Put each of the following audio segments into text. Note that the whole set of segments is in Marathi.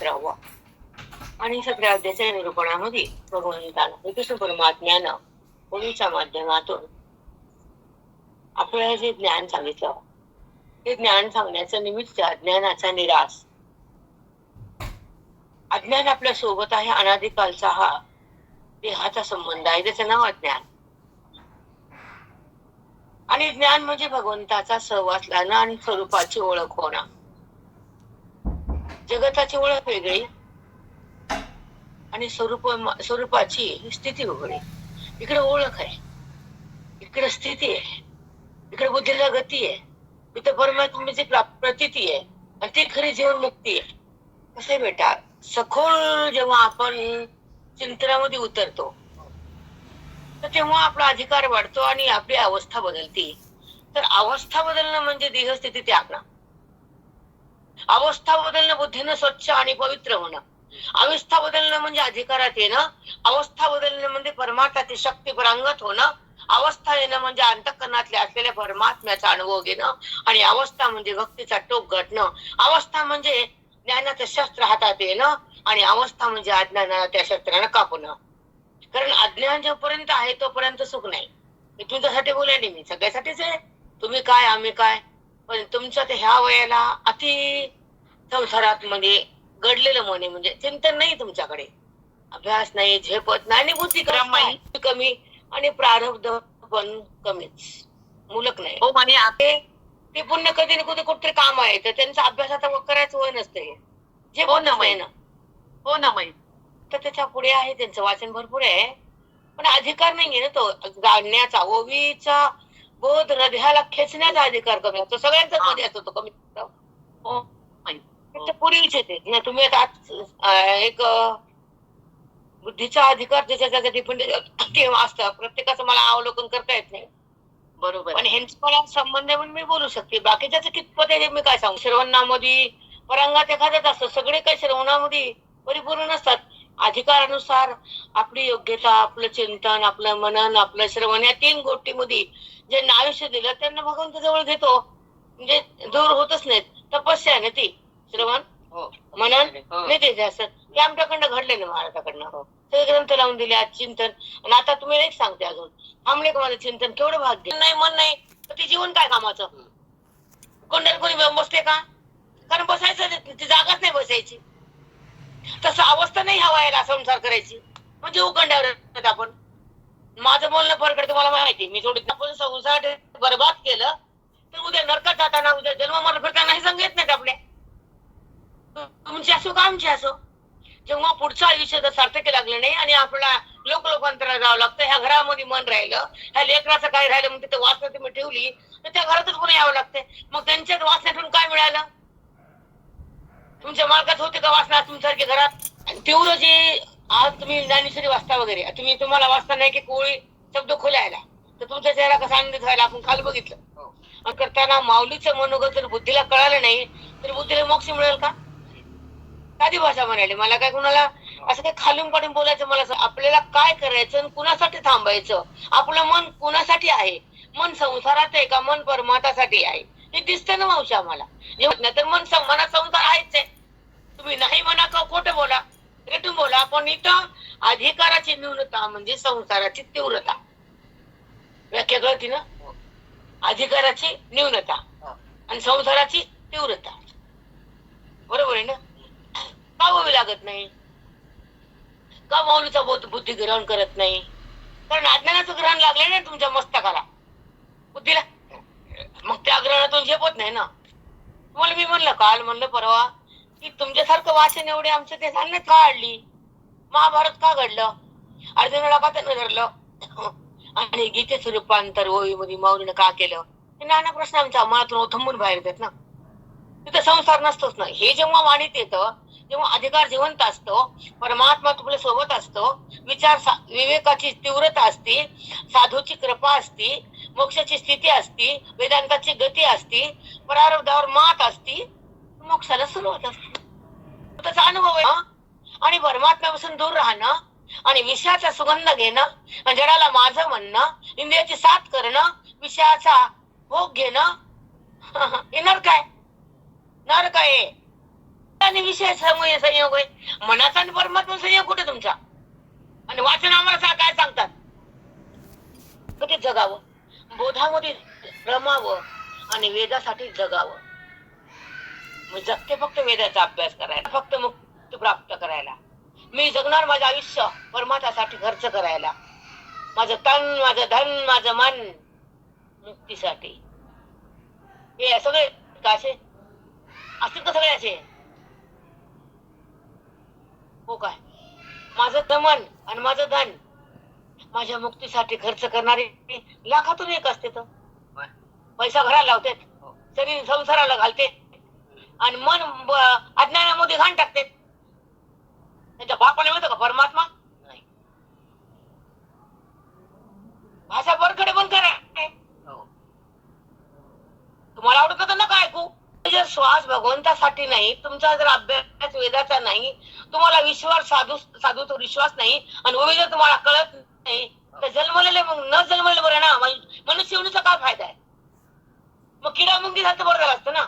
सतरावा आणि सगळ्या अध्याच्या निरूपणामध्ये भगवंतानं कृष्ण परमात्म्यानं ओळीच्या माध्यमातून आपल्याला जे ज्ञान सांगितलं. ते ज्ञान सांगण्याचं निमित्त अज्ञानाचा निराश. अज्ञान आपल्यासोबत आहे अनादिकालचा हा देहाचा संबंध आहे त्याचं नाव अज्ञान. आणि ज्ञान म्हणजे भगवंताचा सहवास लावणं आणि स्वरूपाची ओळख होणं. जगताची ओळख वेगळी आणि स्वरूप स्वरूपाची स्थिती वेगळी. इकडे ओळख आहे. इकडे स्थिती आहे. इकडे बुद्धीला गती आहे. इथं परमात्म्याची प्रतिती प्रतीती आहे. आणि ती खरी जीवन मुक्ती आहे. कसं बेटा? सखोल जेव्हा आपण चिंतनामध्ये उतरतो तर तेव्हा आपला अधिकार वाढतो आणि आपली अवस्था बदलते. तर अवस्था बदलणं म्हणजे देहस्थिती त्यागणं अवस्था बदलणं बुद्धीनं स्वच्छ आणि पवित्र होणं. अवस्था बदलणं म्हणजे अधिकारात येणं. अवस्था बदलणं म्हणजे परमार्थाची शक्ती प्रांगत होणं. अवस्था येणं म्हणजे अंतकरणातल्या असलेल्या परमात्म्याचा अनुभव घेणं. आणि अवस्था म्हणजे भक्तीचा टोक घटणं अवस्था म्हणजे ज्ञानाचं शस्त्र हातात येणं. आणि अवस्था म्हणजे अज्ञानाला त्या शस्त्रानं कापणं. कारण अज्ञान जोपर्यंत आहे तोपर्यंत सुख नाही. मी तुमच्यासाठी बोलायला मी. सगळ्यासाठीच आहे. तुम्ही काय आम्ही काय? पण तुमचं ते ह्या वयाला अति संसारात म्हणजे घडलेलं मन आहे. म्हणजे चिंतन नाही तुमच्याकडे. अभ्यास नाही झेपत नाही आणि बुद्धी कमी कमी आणि प्रारब्ध पण कमीच. मुलक नाही. हो म्हणे ते पुण्य कधी ना कधी कुठतरी काम आहे. तर त्यांचं अभ्यास आता करायचं वय नसते जे हो ना, नाही ना. हो ना माई. तर त्याच्या पुढे आहे त्यांचं वाचन भरपूर आहे. पण अधिकार नाहीये ना तो. जाणण्याचा ओवीचा बोध हृदयाला खेचण्याचा अधिकार कमी असतो. सगळ्यांचाच हा. मध्ये असतो तो कमी हो. त्याच्या पूर्वीच येते ना तुम्ही आता एक बुद्धीचा अधिकार ज्याच्या ज्याच्या डिपेंड असतं. प्रत्येकाचं मला अवलोकन करता येत नाही. बरोबर. पण ह्यांचं मला संबंध आहे म्हणून मी बोलू शकते. बाकीच्याच कितपत आहे हे मी काय सांगू? श्रवणामध्ये परांगात एखाद्याच असतं. सगळे काही श्रवणामध्ये परिपूर्ण नसतात. अधिकारानुसार आपली योग्यता आपलं चिंतन आपलं मनन आपलं श्रवण या तीन गोष्टीमध्ये ज्यांना आयुष्य दिलं त्यांना भगवंत जवळ घेतो. म्हणजे दूर होतच नाहीत. तपस्या आहे ना ती. श्रवण हो. मनन हो. नाही ते जास्त ते आमच्याकडनं घडले ना महाराजाकडनं. सगळे ग्रंथ लावून दिले आज चिंतन. आणि आता तुम्ही एक सांगते अजून. थांबले का माझं चिंतन? केवढं भाग्य नाही मन नाही. तर ते जीवन काय कामाचं? कोणत्या कोणी बसते का? कारण बसायचं ती जागाच नाही बसायची. तसं अवस्था नाही हवा याला संसार करायची. म्हणजे उखंड्यावर आपण. माझं बोलणं फरकडे तुम्हाला माहिती मी थोडी आपण संसार बरबाद केलं तर उद्या नरकात जाताना उद्या जन्म मरण फिरताना हे सांगत नाहीत आपल्या. तुमची असो का आमची असो? जेव्हा पुढचं आयुष्य जर सार्थकी लागलं नाही आणि आपल्याला लोक लोकांतरा जावं लागतं ह्या घरामध्ये मन राहिलं ह्या लेकराचं काय राहिलं मग तिथे वासना तुम्ही ठेवली तर त्या घरातच पुन्हा यावं लागते मग त्यांच्यात वासनेतून काय मिळालं? तुमच्या मालकात होते का वासना तुमच्यासारखे घरात? आणि तीव्र जे आज तुम्ही ज्ञानेश्वरी वाचता वगैरे तुम्ही तुम्हाला वाचता नाही की कोळी शब्द खोलायला तर तुमचा चेहरा कसा आनंदित व्हायला आपण काल बघितलं. हो. करताना माऊलीचं मनोगत जर बुद्धीला कळालं नाही तर बुद्धीला मोक्ष मिळेल का? साधी भाषा म्हणाली. मला काय कुणाला असं काही खालून पाडून बोलायचं मला आपल्याला काय करायचं आणि कुणासाठी थांबायचं? आपलं मन कुणासाठी आहे? मन संसारात आहे का? मन परमार्थासाठी आहे? हे दिसतं ना मावशी आम्हाला. नाही तर मन मनात संसार आहेच आहे. तुम्ही नाही म्हणा का खोटं बोला. रेटून बोला. पण इथं अधिकाराची न्यूनता म्हणजे संसाराची तीव्रता. व्याख्या कळती ना? अधिकाराची न्यूनता आणि संसाराची तीव्रता. बरोबर आहे ना? का व्हावी लागत नाही? का मौलीचा बोध बुद्धी ग्रहण करत नाही? कारण अज्ञानाचं ग्रहण लागलं ना तुमच्या मस्तकाला. बुद्धीला? ग्रहणातून नाही ना. तुम्हाला मी म्हणलं काल म्हणलं परवा की तुमच्यासारखं वाचन एवढे आमच्या ते सांगण्यात का अडली महाभारत का घडलं? अर्जुनाला का त्यानं धरलं? आणि गीतेचं रूपांतर ओळीमध्ये माऊलीनं का केलं? हे नाना प्रश्न आमच्या मनातून ओथंबून बाहेर येतात ना. तिथं संसार नसतोच ना. हे जेव्हा वाणीत येतं जेव्हा अधिकार जिवंत असतो परमात्मा तुमच्यासोबत असतो विचार सा- विवेकाची तीव्रता असते साधूची कृपा असते मोक्षाची स्थिती असती वेदांताची गती असती प्रारब्धावर मात असती मोक्षाला सुरुवात असते. त्याचा अनुभव आहे आणि परमात्म्यापासून दूर राहणं आणि विषयाचा सुगंध घेणं जडाला माझं म्हणणं इंद्रियाची साथ करणं विषयाचा भोग घेणं येणार काय नर काय आणि विषय संयोग संयोग आहे. मनाचा आणि परमात्मा संयोग कुठे तुमचा? आणि वाचन आम्हाला काय सांगतात? कधी जगावं. बोधामध्ये रमावं आणि वेदासाठी जगावं. मी जगते फक्त वेदाचा अभ्यास करायला फक्त मुक्त प्राप्त करायला. मी जगणार माझं आयुष्य परमात्मासाठी खर्च करायला. माझं तन माझं धन माझं मन मुक्तीसाठी. हे सगळे असे असतील का सगळे असे? हो काय? माझं दमन आणि माझं धन माझ्या मुक्तीसाठी खर्च करणारे लाखातून एक असते तर. पैसा घराला लावते. शरीर संसाराला घालते. आणि मन अज्ञानामध्ये घाण टाकते. त्याच्या बापाने म्हणतो का परमात्मा? भाषा बरकडे पण करा तुम्हाला आवडत तर नका ऐकू? जर श्वास भगवंतासाठी नाही तुमचा जर अभ्यास वेदाचा नाही तुम्हाला विश्वास साधू साधूचा विश्वास नाही आणि जर तुम्हाला कळत नाही. तर जन्मलेले मग न जन्मलेले बरं ना. मनुष्य होण्याचा काय फायदा आहे? मग किडा मुंगी झालं बरं झालं असतं ना.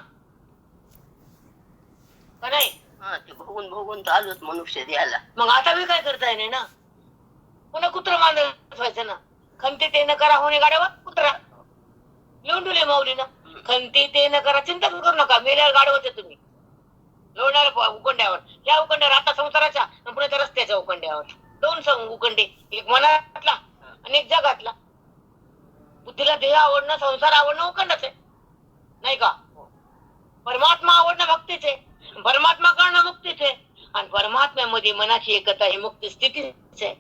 का नाही? हा ते भोगून भोगून तर आलोच मनुष्य द्यायला. मग आता मी काय करताय नाही ना? पुन्हा कुत्र मांजर व्हायचं ना. खंते ते न करा होणे गाड्यावर कुत्रा. लिहून ठेवले माऊलीनं. खंते ते न करा चिंता करू नका. मेल्यावर गाड होते तुम्ही लोणाऱ्या उकंड्यावर. या उकंड्यावर आता संसाराच्या त्या रस्त्याच्या उकंड्यावर. दोन सं- उकंडे एक मनातला आणि एक जगातला. बुद्धीला देह आवडणं संसार आवडणं उकंडच आहे. नाही का? परमात्मा आवडणं भक्तीच आहे. परमात्मा करणं मुक्तीच आहे. आणि परमात्म्यामध्ये मनाची एकता ही मुक्ती स्थितीच आहे.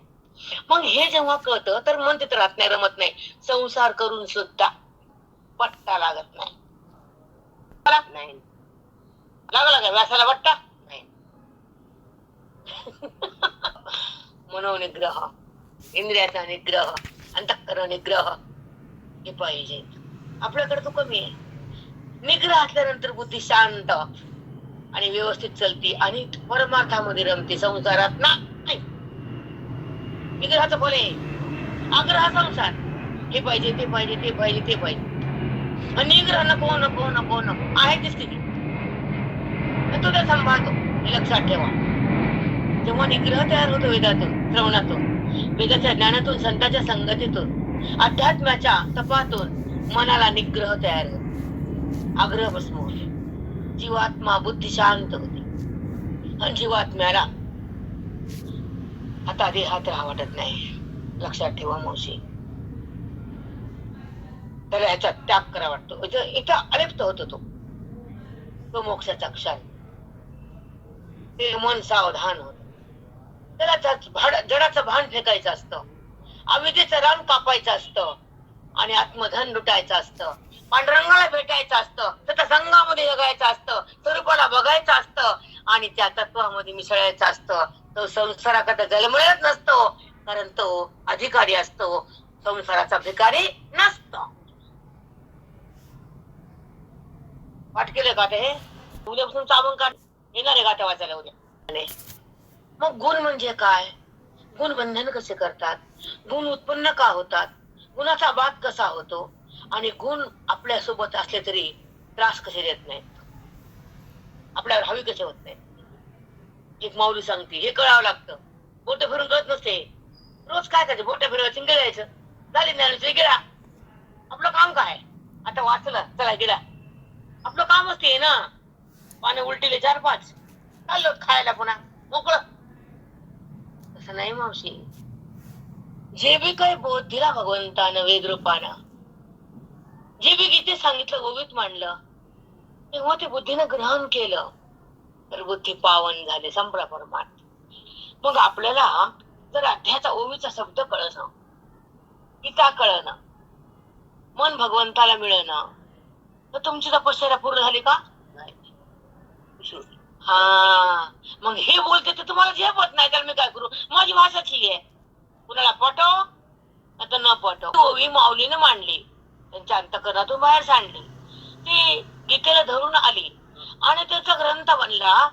मग हे जेव्हा कळतं तर मन तिथं राहत नाही रमत नाही. संसार करून सुद्धा पट्टा लागत नाही. लागला का व्यासाला पट्टा? नाही. मनोनिग्रह इंद्रियाचा निग्रह अंतःकरण निग्रह हे पाहिजे. आपल्याकडे तो कमी आहे. निग्रह असल्यानंतर बुद्धी शांत आणि व्यवस्थित चलती आणि परमार्थामध्ये रमते. संसारात नाही. निग्रहाचं फल आहे. आग्रह संसार. हे पाहिजे ते पाहिजे ते पाहिजे ते पाहिजे. आणि निग्रह नको नको नको नको. आहे ती स्थिती. तर तो त्या सांभाळतो. लक्षात ठेवा. म्हणजे तेव्हा निग्रह तयार होतो वेदातून श्रवणातून वेदाच्या ज्ञानातून संतांच्या संगतीतून अध्यात्माच्या तपातून मनाला निग्रह तयार होतो. आग्रह भस्म होते. जीवात्मा बुद्धी शांत होते. आणि जीवात्म्याला आता देहात राहा वाटत नाही. लक्षात ठेवा मावशी. त्याला याचा त्याग करा वाटतो. इथं इथं अलिप्त होतो तो. तो मोक्षाचा क्षण. ते मन सावधान होत. त्याला भाड- जडाचं भान फेकायचं असतं. अविधेचं रान कापायचं असतं. आणि आत्मधन लुटायचं असतं. पांडुरंगाला भेटायचं असतं. त्याच्या संघामध्ये जगायचं असतं. स्वरूपाला बघायचं असतं. आणि त्या तत्वामध्ये मिसळायचं असतं. तो संसाराकडे जलमळत नसतो. कारण तो अधिकारी असतो. संसाराचा भिकारी नसतो. वाट केलं का ते उद्यापासून साबण काढ. येणार आहे गाठ्या वाचायला उद्या? मग गुण म्हणजे काय? गुण बंधन कसे करतात? गुण उत्पन्न का होतात? गुणाचा बाद कसा होतो? आणि गुण आपल्यासोबत असले तरी त्रास कसे देत नाहीत? आपल्यावर हवी कसे होत नाही एक माऊली सांगते हे कळावं लागतं. बोट फिरून कळत नसते. रोज काय करायचं? बोट फिरवायचं चिंग गिळायचं झाली ज्ञानाची गेला. आपलं काम काय? आता वाचलं चला गेला. आपलं काम असते ना? पाने उलटीले चार पाच चाललो खायला पुन्हा. मोकळं. असं नाही मावशी. जे बी काही बोध दिला भगवंतानं वेद रूपानं जे बी गीते सांगितलं ओवीत मांडलं तेव्हा ते बुद्धीनं ग्रहण केलं तर बुद्धी पावन झाले संपला परमार्थ. मग आपल्याला जर अध्याचा ओवीचा शब्द कळणं गीता कळणं मन भगवंताला मिळणं तर तुमची तपश्चर्या पूर्ण झाली का? नाही. हा. मग हे बोलते तर तुम्हाला झेपत नाही तर मी काय करू? माझी भाषाच आहे. कुणाला पटव आता न पटव ओवी माऊलीने मांडली. त्यांच्या अंतकरणातून बाहेर सांडली. ती गीतेला धरून आली. आणि त्याचा ग्रंथ बनला.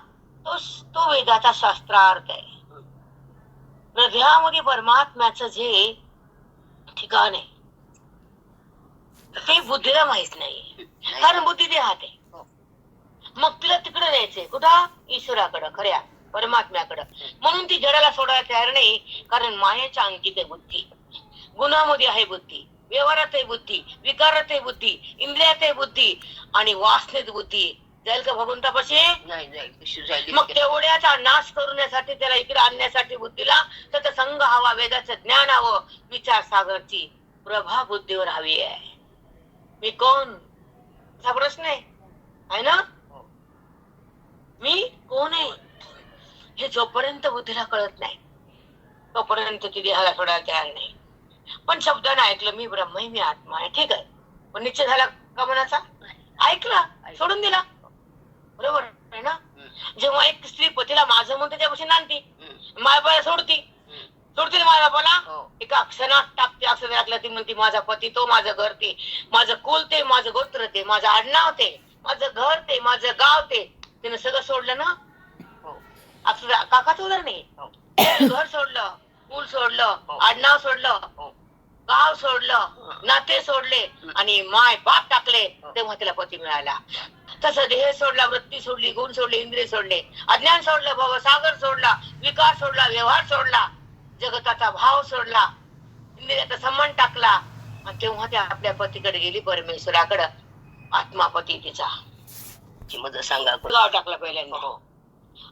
तो तो वेदाचा शास्त्रार्थ आहे. हृदयामध्ये परमात्म्याचं जे ठिकाण आहे ते बुद्धीला माहीत नाही. कारण बुद्धी देहात आहे. मग तिला तिकडे न्यायचंय. कुठं? ईश्वराकडं खऱ्या परमात्म्याकडं. म्हणून ती जडाला सोडायला तयार नाही कारण मायेच्या अंकित आहे बुद्धी. गुणामध्ये आहे बुद्धी व्यवहारात आहे बुद्धी विकारात आहे बुद्धी इंद्रियात आहे बुद्धी आणि वासनेत बुद्धी. जाईल का भगवंतापाशी नाही मग तेवढ्याचा नाश करण्यासाठी त्याला इकडे आणण्यासाठी बुद्धीला त्याचा संघ हवा वेदाचं ज्ञान हवं विचार सागरची प्रभा बुद्धीवर हवी आहे. मी कोण? असा प्रश्न आहे ना? मी? कोण आहे? हे जोपर्यंत बुद्धीला कळत नाही तोपर्यंत ती देहाला सोडायला तयार नाही. पण शब्दाने ऐकलं मी ब्रह्म आहे मी आत्मा आहे ठीक आहे? पण निश्चय झाला का मनाचा? ऐकला सोडून दिला. बरोबर आहे ना? जेव्हा एक स्त्री पतीला माझं म्हणते त्यापाशी नांदती. मायबाला सोडती. सोडतील माझ्या बापाला हो. एका क्षणात टाकते असं टाकलं ती म्हणते माझा पती तो माझं घर ते. माझं कुल ते माझं गोत्र ते माझं आडनाव ते माझं घर ते माझं गाव ते. तिने सगळं सोडलं ना? असं काकाच उदाहरण नाही. घर सोडलं कुल सोडलं हो. आडनाव सोडलं हो. गाव सोडलं नाते सोडले आणि माय बाप टाकले हो. तेव्हा तिला पती मिळाला तसं देह सोडला वृत्ती सोडली गुण सोडले इंद्रिय सोडले अज्ञान सोडलं भव सागर सोडला विकार सोडला व्यवहार सोडला जगताचा भाव सोडला इंद्रियाचा सन्मान टाकला आणि तेव्हा ती आपल्या पतीकडे गेली परमेश्वराकडे. आत्मापती तिचा. मग सांगा. गाव टाकला पहिल्यांदा. हो.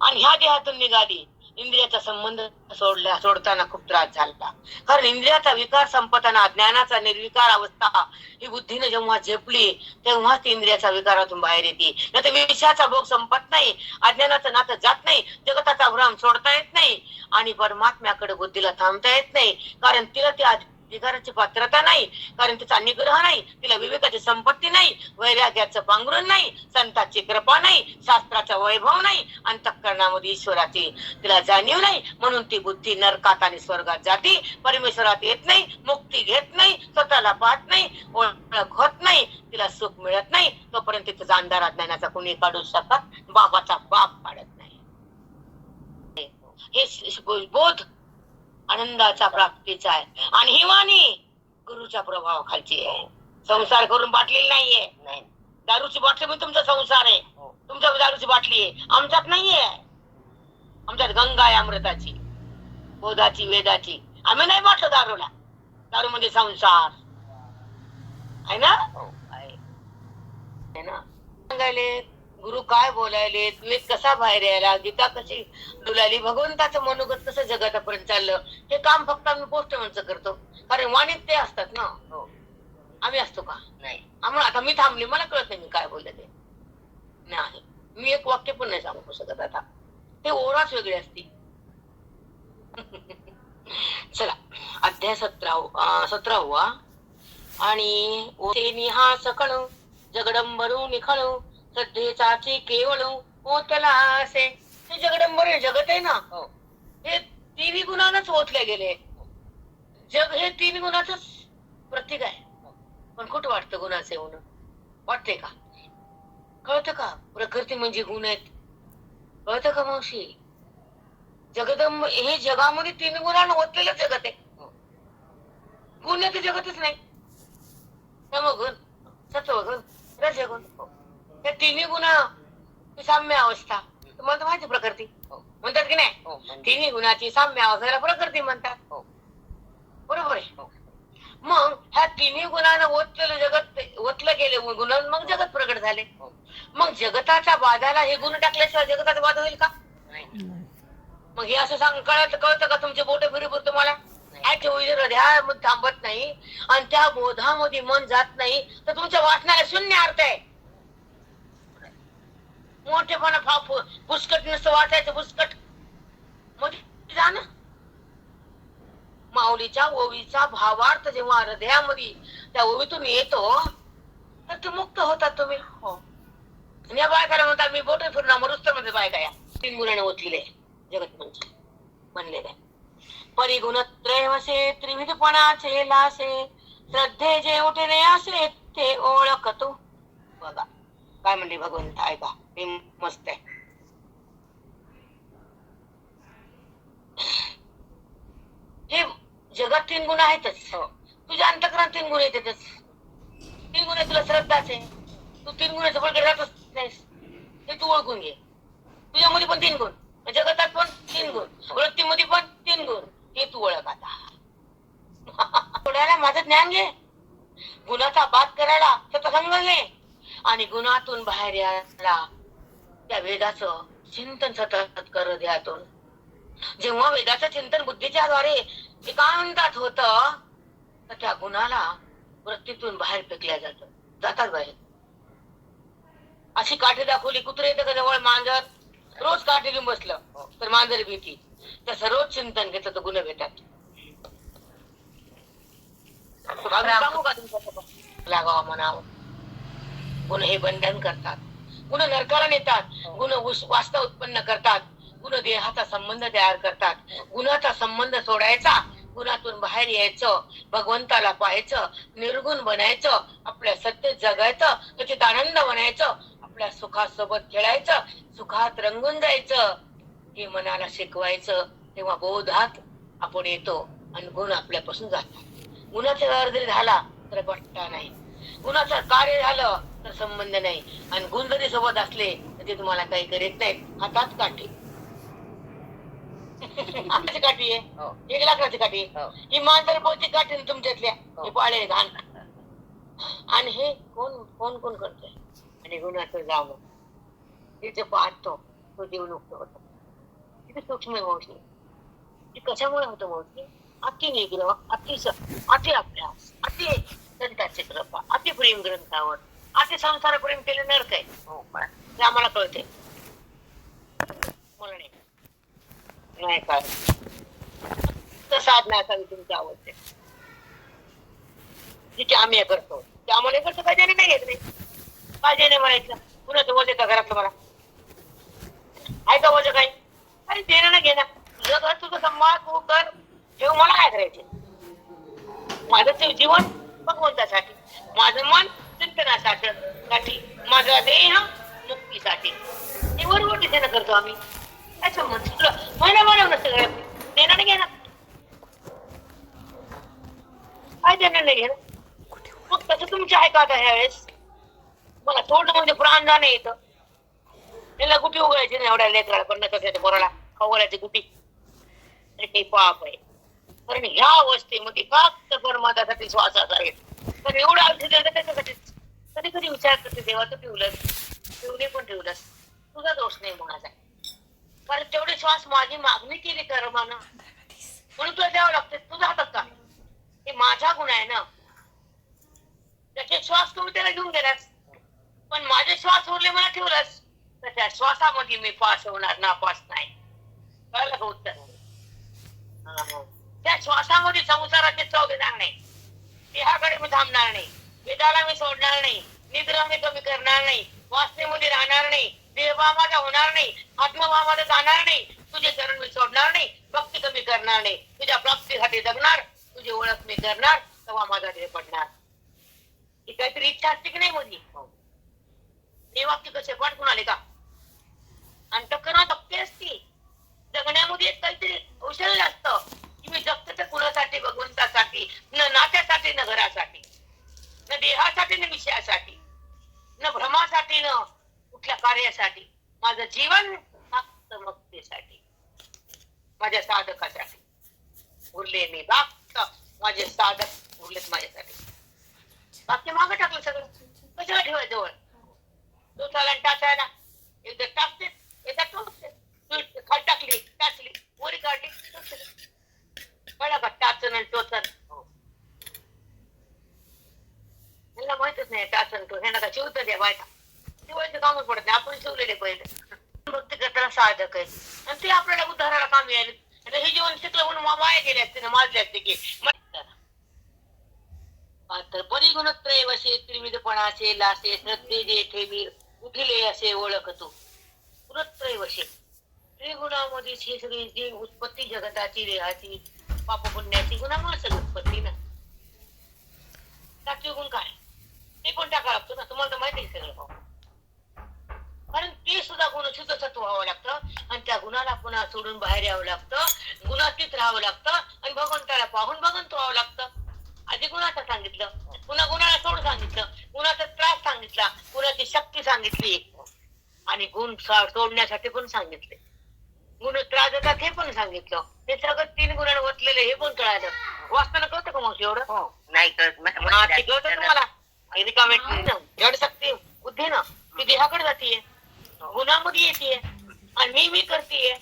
आणि ह्या देहातून निघाली. इंद्रियाचा संबंध सोडला सोडताना खूप त्रास झाला. कारण इंद्रियाचा विकार संपताना ज्ञानाचा निर्विकार अवस्था ही बुद्धीने जेव्हा झेपली तेव्हा ती इंद्रियाचा विकारातून बाहेर येते. नाही तर विषयाचा भोग संपत नाही अज्ञानाचं नातं जात नाही जगताचा भ्रम सोडता येत नाही आणि परमात्म्याकडे बुद्धीला थांबता येत नाही. कारण तिला ती अधिकाराची पात्रता नाही कारण तिचा निग्रह नाही तिला विवेकाची संपत्ती नाही वैराग्याचं पांघरून नाही संताची कृपा नाही शास्त्राचा वैभव नाही अंतःकरणामध्ये ईश्वराची तिला जाणीव नाही म्हणून ती बुद्धी नरकात आणि स्वर्गात जाते परमेश्वरात येत नाही मुक्ती घेत नाही स्वतःला पाहत नाही ओळख होत नाही तिला सुख मिळत नाही तोपर्यंत तिचा अंधारात ज्ञानाचा कोणी काढू शकत बाबाचा बाप काढत नाही. हे बोध आनंदाचा प्राप्तीचा आहे. आणि ही वाणी गुरुच्या प्रभावाखालची आहे. संसार करून बाटलेली नाहीये. नाही. दारूची बाटली पण तुमचा संसार आहे. हो. तुमच्या दारूची बाटली आहे. आमच्यात नाहीये. आमच्यात गंगा आहे अमृताची बोधाची वेदाची. आम्ही नाही बाटलो दारूला. दारू म्हणजे संसार. आहे ना? हो. आहे आहे ना? सांगायले गुरु काय बोलायले विवेक कसा बाहेर यायला? गीता कशी डुलाली? भगवंताचं मनोगत कसं जगातापर्यंत चाललं? हे काम फक्त आम्ही पोस्टमनचं करतो. कारण वाणीत ते असतात ना? हो. आम्ही असतो का? नाही. आम्हाला आता मी थांबली मला कळत नाही मी काय बोलले ते. नाही. मी एक वाक्य पण नाही सांगू शकत आता. ते ओराच वेगळी असती चला. अध्याय सतरा सतरावा. आणि निहा सकळ जगडंबरू निखळ श्रद्धेचाची केवळ असे हे जगडंबर हे जगत आहे ना. हो. हे तिन्ही गुणानच ओतले गेले. जग हे तीन गुणाच प्रतीक आहे. पण कुठं वाटतं गुणाचे गुण वाटते का? कळतं का? प्रकृती म्हणजे गुण आहेत. कळतं का मावशी? जगदंब हे जगामध्ये तीन गुणानं ओतलेलं जगत आहे. गुण आहे ते जगतच नाही. तमगुण सत्वगुण रजगुण या तिन्ही गुण साम्य अवस्था. तुम्हाला तर माहिती प्रकृती. हो. म्हणतात की नाही? हो म्हणजे? तिन्ही गुणाची साम्य अवस्थेला प्रकृती म्हणतात. हो. बरोबर आहे? हो. मग ह्या तिन्ही गुणानं ओतलेलं जगत ओतलं गेले गुण मग जगत प्रकट झाले. मग जगताच्या बाधाला हे गुण टाकल्याशिवाय जगताचा बाध होईल का? मग हे असं सांग कळत कळतं का तुमचे बोट फिरपूर तुम्हाला? थांबत नाही आणि त्या बोधामध्ये मन जात नाही. तर तुमच्या वाचनाला शून्य अर्थ आहे. मोठेपणा फा फु- पुष्कट नुसतं वाचायचं पुष्कट मग जा ना माऊलीच्या ओवीचा भावार्थ जेव्हा हृदयामध्ये त्या ओवीतून येतो तर ते मुक्त होतात तुम्ही. हो. आणि या बायकाला म्हणतात मी बोट फिरणार मरुस्त मध्ये बायका या. तीन गुणाने ओतलेले जगत म्हणजे म्हणलेले परिगुण त्रयवसे त्रिविधपणाचे लासे श्रद्धे जे उठले असे ते ओळखतो. बघा काय म्हणले भगवंत ऐका हे मस्त आहे. हे जगात तीन गुण आहेतच. हो. तुझ्या अंतकरण तीन गुण येतातच. तीन गुण तुला श्रद्धाच आहे. तू तीन गुण बळकडे जातच नाहीस. हे तू ओळखून घे. तुझ्यामध्ये पण तीन गुण. जगतात पण तीन गुण. वृत्तीमध्ये पण तीन गुण. हे तू ओळख आता. थोड्याला माझं ज्ञान घे. गुणाचा बात करायला सत्संग घे. आणि गुणातून बाहेर यायला त्या वेदाचं चिंतन सतत करत यातून जेव्हा वेदाचं चिंतन बुद्धीच्या द्वारे एकांतात होत तर त्या गुणाला वृत्तीतून बाहेर फेकल्या जात. जातात बाहेर. अशी काठी दाखवली कुत्रे जवळ मांजर रोज काठी घेऊन बसलं तर मांजर भीती. तसं रोज चिंतन घेतलं तर गुन्हे भेटतात? लागावं म्हणावं. गुण हे बंधन करतात. गुण नरकाला नेतात. गुण उस- वास्ता उत्पन्न करतात. गुण देहाचा संबंध तयार करतात. गुणाचा संबंध सोडायचा. गुणातून बाहेर यायचं. भगवंताला पाहायचं. निर्गुण बनायचं. आपल्या सत्तेत जगायचं. त्याच्यात आनंद बनायचं आपल्या सुखासोबत खेळायचं. सुखात रंगून जायचं. हे मनाला शिकवायचं. तेव्हा बोधात आपण येतो आणि गुण आपल्यापासून जातात. गुणाचा जरी झाला तर पट्टा नाही. गुणाचं कार्य झालं संबंध नाही. आणि गुण जरी सोबत असले तर ते तुम्हाला काही करीत नाहीत. हातात काठी. हाताची काठी आहे. हो. एक लाकडाची काठी. हो. ही मांजर पोहची काठी ना तुमच्यातल्या. हो. पाळे घाण आणि हे कोण कोण कोण करतोय? आणि गुणाचं जावं तिथे पाहतो. तो नुकतो होतो. किती सूक्ष्म मावशी. ती कशामुळे होतं मावशी? अति निग्रह अति स- अति अभ्यास अति संतांची कृपा अति प्रेम ग्रंथावर अति संसार प्रेम केले नरक आहे हो काय हे आम्हाला कळते. मला नाही काय साधना असावी तुमची आवडते. जिथे आम्ही हे करतो. ते आम्हाला करतो काय त्याने नाही घेत नाही काय त्याने म्हणायचं? पुन्हा वजन देता घरातलं मला ऐका का वजन अरे काही? देणं ना घेणं तुझं घर तुझं संभाळ तू कर ठेव मला काय करायचे माझं ते जीवन भगवंतासाठी. माझं मन चिंतनासाठी माझा देह मुक्तीसाठी. हे बरोबर दिशेनं करतो आम्ही. काय संबंध तुला महिना बनव नसतं सगळं देणार नाही घेणं काय देणार नाही घेणार? मग तसं तुमच्या आहे का आता ह्या वेळेस मला थोडं म्हणजे प्राण जाणं येतं. त्याला गुटी उघडायची नाही एवढ्या लेकराला पन्नास वर्षाच्या पोराला. खवळायची गुटी. ते पाप आहे कारण ह्या अवस्थेमध्ये फक्त परमादासाठी श्वासाचा आहे. पण एवढं औषध दिलं त्याच्यासाठी कधी कधी विचार करते देवाचं ठेवलंस ठेवले पण ठेवलंस तुझा दोष नाही म्हणाचा कारण तेवढे श्वास माझी मागणी केली कर्मानं. म्हणून तुला द्यावं लागते. तुझा हातात का? हे माझा गुण आहे ना. त्याचे श्वास तुम्ही त्याला घेऊन गेलास पण माझे श्वास उरले मला ठेवलास. तर त्या श्वासामध्ये मी पास होणार ना पास नाही. कळलं का उत्तर? हा, हो. त्या श्वासामध्ये संसाराचे चौघे जाण नाही देहाकडे मी थांबणार नाही. वेदाला मी सोडणार नाही. निद्रा मी कमी करणार नाही. वासनेमध्ये राहणार नाही. देहभाव होणार नाही. आत्मभामाचा जाणार नाही. तुझे चरण मी सोडणार नाही. भक्ती कमी करणार नाही. तुझ्या प्राप्तीसाठी जगणार. तुझी ओळख मी करणार. तेव्हा माझा देह पडणार. ही काहीतरी इच्छा असते की नाही माझी हो. हे. वाक्य कसे पाठ आले का? अंतकरणात टक्के असती जगण्यामध्ये एक काहीतरी कौशल्य असतं. की मी जगते तर कुणासाठी? भगवंतासाठी न नात्यासाठी न घरासाठी न देहासाठी न विषयासाठी न भ्रमासाठी न कुठल्या कार्यासाठी माझं जीवन फक्त मक्तेसाठी माझ्या साधकासाठी. उरले मी फक्त माझे साधक उरलेत माझ्यासाठी. बाकी मागं टाकलं सगळं. कशाला ठेवाय जवळ? तो चाला टाकायला एकदा टाकते एकदा टोचते. खाली टाकली टाचली. वरी काढली कळलं का टाचन आणि टोचन. हो. ह्यांना माहितच नाही टाचन तो ह्यांना का शिवत द्या बायका. शिवायचं कामच पडत नाही आपण शिवलेले पहिले. भक्ती करताना साधक आहे. आणि ते आपल्याला उद्धाराला काम आले. आता हे जीवन शिकलं म्हणून माया गेले असते ना माजले असते की. तर परिगुणत्रय वशे त्रिविधपणाचे लासे श्रद्धे जे ठेवी उठिले असे ओळखतो. गुणत्रय वशे. त्रिगुणामध्ये ही सगळी जी उत्पत्ती जगताची देहाची पाप पुण्याची गुणामुळे सगळी उत्पत्ती ना सातवे गुण काय? ते पण टाका लागतो ना? तुम्हाला तर माहिती आहे सगळं भाऊ. कारण ते सुद्धा गुण शुद्ध सत्व व्हावं लागतं आणि त्या गुणाला पुन्हा सोडून बाहेर यावं लागतं. गुणातीत राहावं लागतं आणि भगवंताला पाहून भगवंत व्हावं लागतं. आधी गुणाचं सांगितलं. पुन्हा गुणाला सोड सांगितलं. गुणाचा त्रास सांगितला. गुणाची शक्ती सांगितली. आणि गुण सोडण्यासाठी पण सांगितले. गुण त्रास देतात हे पण सांगितलं. हे सगळं तीन गुणांना वतलेलं हे पण कळालं. वाचताना कळतं का मग एवढं? हो. नाही कळत. मा- हा, ते कळतं तुम्हाला? हे रिकामे जड शक्ती बुद्धी ना. ती देहाकडे जातीये. गुणामध्ये येते आणि मी मी करतीये.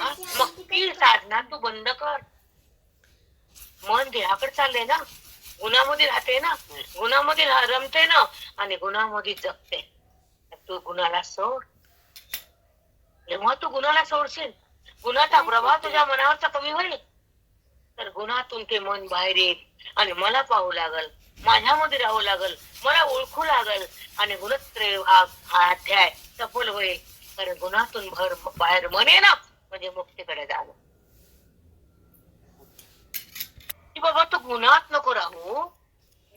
हा? मग ती साधना तू बंद कर. मन देहाकडे चाललंय ना. गुणामध्ये राहते ना. गुणामध्ये रा- रमते ना. आणि गुणामध्ये जगते. तू गुणाला सोड. जेव्हा तू गुणाला सोडशील. गुणाचा प्रभाव तुझ्या मनावरचा कमी होईल. तर गुणातून ते मन बाहेर येईल. आणि मला पाहू लागल माझ्यामध्ये राहू लागल मला ओळखू लागल. आणि गुणत्रय हा हा अध्याय सफल होईल. कारण गुणातून भर बाहेर मन ना म्हणजे मुक्तीकडे जाणं की बाबा तू गुणात नको राहू.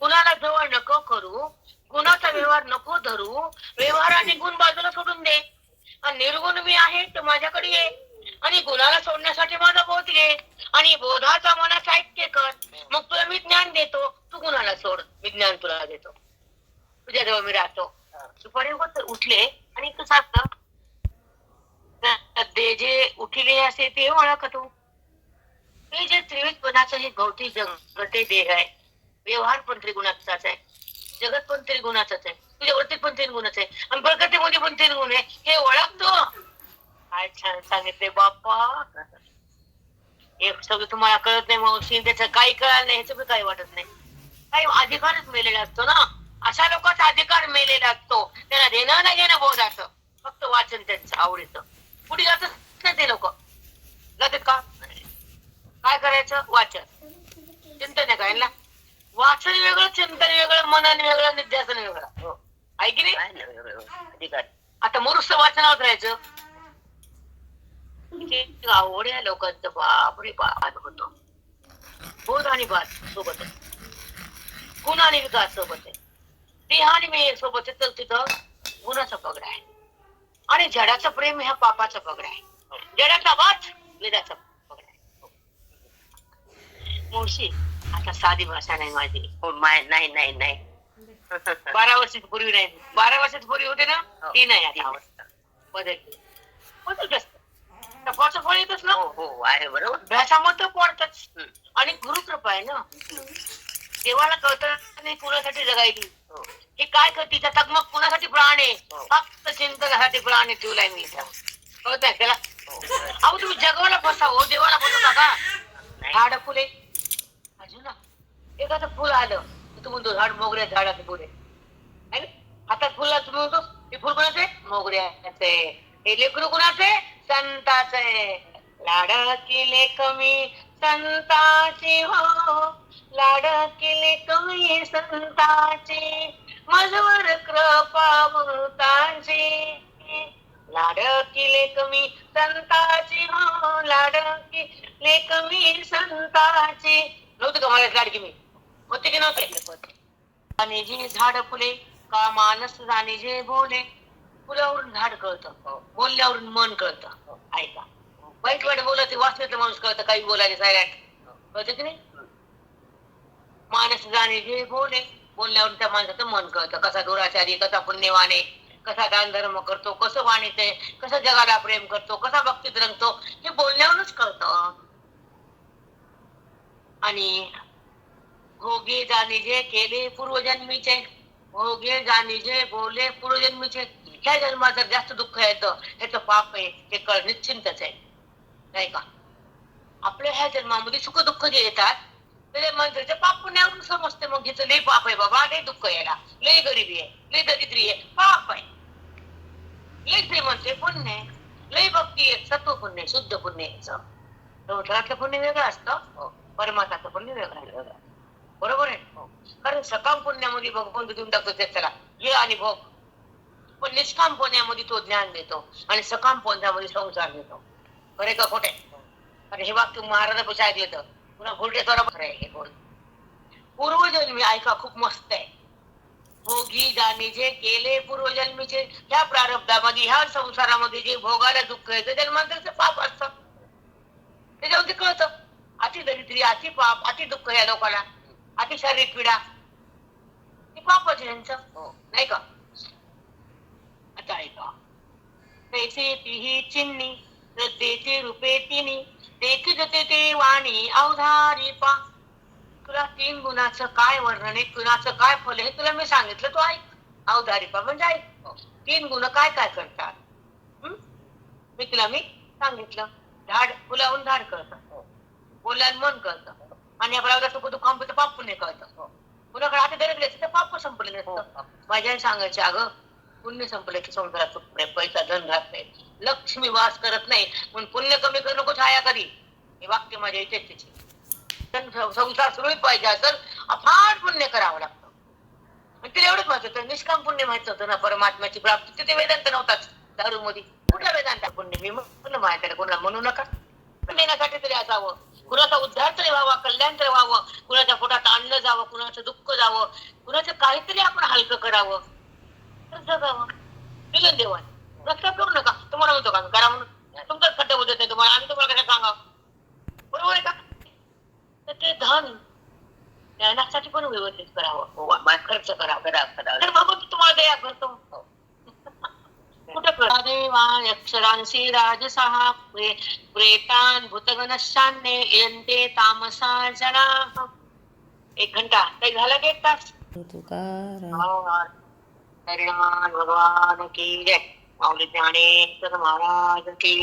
गुणाला जवळ नको करू. गुणाचा व्यवहार नको धरू. व्यवहाराने गुण बाजूला सोडून दे. आणि निर्गुण मी आहे तर माझ्याकडे ये. आणि गुणाला सोडण्यासाठी माझा बोध घे. आणि बोधाचा मनाचा ऐक्य कर. मग तुला मी ज्ञान देतो. तू गुणाला सोड? मी ज्ञान तुला देतो. तुझ्याजवळ मी राहतो. दुपारी उठले आणि कसं असतं ते जे उठले असे ते ओळख तू. हे जे त्रिविध पदाचं हे भौतिक जगत हे देह आहे. व्यवहार पण त्रिगुणाचाच आहे. जगत पण त्रिगुणाचाच आहे. तुझ्या वरती पण तीन गुणच आहे. आणि प्रकृतीमध्ये पण तीन गुण आहे. हे ओळखतो काय छान सांगितले बाप्पा. हे सगळं तुम्हाला कळत नाही मावशी. त्याचं काही कळलं नाही. ह्याचं काही वाटत नाही. काही अधिकारच मेलेला असतो ना. अशा लोकांचा अधिकार मेलेला असतो. त्याला देणं नाही घेणं बोधाचं फक्त वाचन त्यांचं आवडीचं. पुढे जातच नाही ते लोक. जाते का? काय करायचं? वाचन. चिंतन आहे काय ना वाचन वेगळं चिंतन वेगळं मनन वेगळं निध्यासन वेगळं. हो. आहे की नाही? काय नाही वेगळं अधिकार आता मुरुस्त वाचनावर राहायचं. किती आवड या लोकांचं बापरे बाप होतो. बोध आणि बाद सोबत आहे. गुण आणि विकास सोबत आहे. देह आणि मी सोबत आहे तर तिथं गुणाचा पगड आहे. आणि जडाचं प्रेम ह्या पापाचा पगड आहे. जडाचा वाच वेदाचा पगड आहे. मुळशी आता साधी भाषा नाही माझी. हो नाही नाही नाही. बारा वर्षाची पूर्वी नाही. बारा वर्षाची पूर्वी होते ना? हो. ती नाही आता अवस्था. बदलली बदलत असत तपाचं फळ येतच ना? हो हो आहे बरोबर. अभ्यासामध्ये पडतच. आणि गुरुकृपा आहे ना? देवाला कळतं नाही कुणासाठी जगायली हो. हे काय करते? तिचा तगमग कुणासाठी प्राण आहे. फक्त चिंतनासाठी प्राण आहे ठेवलाय मी कळत आहे त्याला. अहो तुम्ही जगवाला बसा हो देवाला बसवता का. झाड फुले. अजून ना एखादं फुल आलं. तू म्हणतो झाड मोगऱ्या झाडाचे फुले आहे ना? हातात फुल तुम्ही म्हणतो हे फुल कोणाचे? मोगऱ्याचे. हे लेकरू कोणाचे? संताचे. लाड किले कमी संताचे हो. लाड किले कमी संताचे. मजवर कृपावताची लाड किले कमी संताचे हो. लाड किले कमी संताची. नव्हते का मला लाडकी मी? होते की नव्हते आणि जे झाड फुले का मानस जाणे जे बोले फुलावरून झाड कळतं बोलल्यावरून मन कळतं ऐका वाईट वाईट बोलत वाचण्याचं माणूस कळतं काही बोलायचे सायलेंट कळतं की नाही मानस जाणे जे बोले बोलल्यावर त्या माणसाचं मन कळतं कसा दुराचारी कसा पुण्यवाने कसा दान धर्म करतो कसं वाणीचे कसं जगाला प्रेम करतो कसा भक्तीत रंगतो हे बोलण्यावरूनच कळतं आणि भोगे जाणे जे केले पूर्वजन्मीचे भोगे जाणे जे बोले पूर्वजन्मीचे ह्या जन्मात जर जास्त दुःख येतं ह्याचं पाप आहे हे कळ निश्चिंतच आहे. नाही का? आपल्या ह्या जन्मामध्ये सुख दुःख जे येतात ते मंत्राचे पाप पुण्यावरून समजते. मग हिचं लय पाप आहे बाबा लय दुःख यायला लय गरिबी आहे लय दरिद्री आहे पाप आहे. लय श्रीमंत पुण्य लय भक्ती आहे सत्व पुण्य शुद्ध पुण्य आहे याचं. पुण्य वेगळं असतं? हो, परमात्माचं पुण्य वेगळं आहे वेगळं. बरोबर आहे? कारण सकाम पुण्यामध्ये भगवंत देऊन टाकतो त्याला हे आणि भोग. पण निष्काम पुण्यामध्ये तो ज्ञान देतो आणि सकाम पुण्यामध्ये संसार देतो. खरे का खोटे अरे हे वाक्य महाराजापाशी ऐकलं तर पुन्हा भुलटे बरोबर आहे हे बोल. पूर्वजन्मी ऐका खूप मस्त आहे. भोगी जाणे जे केले पूर्वजन्मीचे ह्या प्रारब्धामध्ये ह्या संसारामध्ये जे भोगाला दुःख येतं जन्मांतरचं पाप असतं. त्याच्यावरती कळतं. अति दरिद्री अति पाप अति दुःख या लोकांना. अति शारीरिक पीडा हे पापच यांचं. हो. नाही का? ऐकताय का? तैसे तिही चिन्नी रद्देचे रुपे तिनी देखी जते ते वाणी अवधारी पा. तुला तीन गुणाचं काय वर्णन आहे? गुणाचं काय फल आहे? तुला मी सांगितलं तू ऐक. अवधारी पा म्हणजे ऐक. तीन गुण काय काय करतात? हं? मी तुला मी सांगितलं. धाड फुलावून धाड करतं बोलायला मन करतं चुकू दुखांब तर पाप पुण्य कळतं कुणाकडे हाती धरले तर पाप संपले नसतं. माझ्या सांगायचे अगं पुण्य संपले की संसारात सुख नाही पैसा धन राहत नाही. लक्ष्मी वास करत नाही म्हणून पुण्य कमी करू नको छाया कधी. हे वाक्य माझ्या इच्छेचे संसार सुरळीत पाहिजे असेल अफाट पुण्य करावं लागतं. आणि तिला एवढंच माहीत होतं निष्काम पुण्य माहीत होतं ना परमात्म्याची प्राप्ती. तिथे वेदांत नव्हताच. दारू मध्ये कुठला वेदांत पुण्य? मी म्हणलं माहिती कोणाला म्हणू नका. पुण्यासाठी तरी असावं. कुणाचा उद्धार तरी व्हावा कल्याण तरी व्हावं कुणाच्या पोटात अन्न जावं कुणाचं दुःख जावं कुणाचं काहीतरी आपण हलकं करावं. तर जगावं. दिलं देवाने. लक्षात करू नका. तुम्हाला म्हणतो का? करा म्हणून. तुमचं खड्डे बोलत नाही तुम्हाला. आम्ही तुम्हाला कसं सांगा बरोबर आहे का? तर ते धन ज्ञानासाठी पण व्यवस्थित करावं. खर्च करा करा करा तर बाबा तुम्हाला दया करतो. अक्षरांशी राजसहा प्रे प्रेतान भूतगणशान्य यंते तामसा जना। एक घंटा काही झाला की एक तास? तुकाराम. हरिनाम भगवान की जय. माऊली ज्ञानेश्वर महाराज की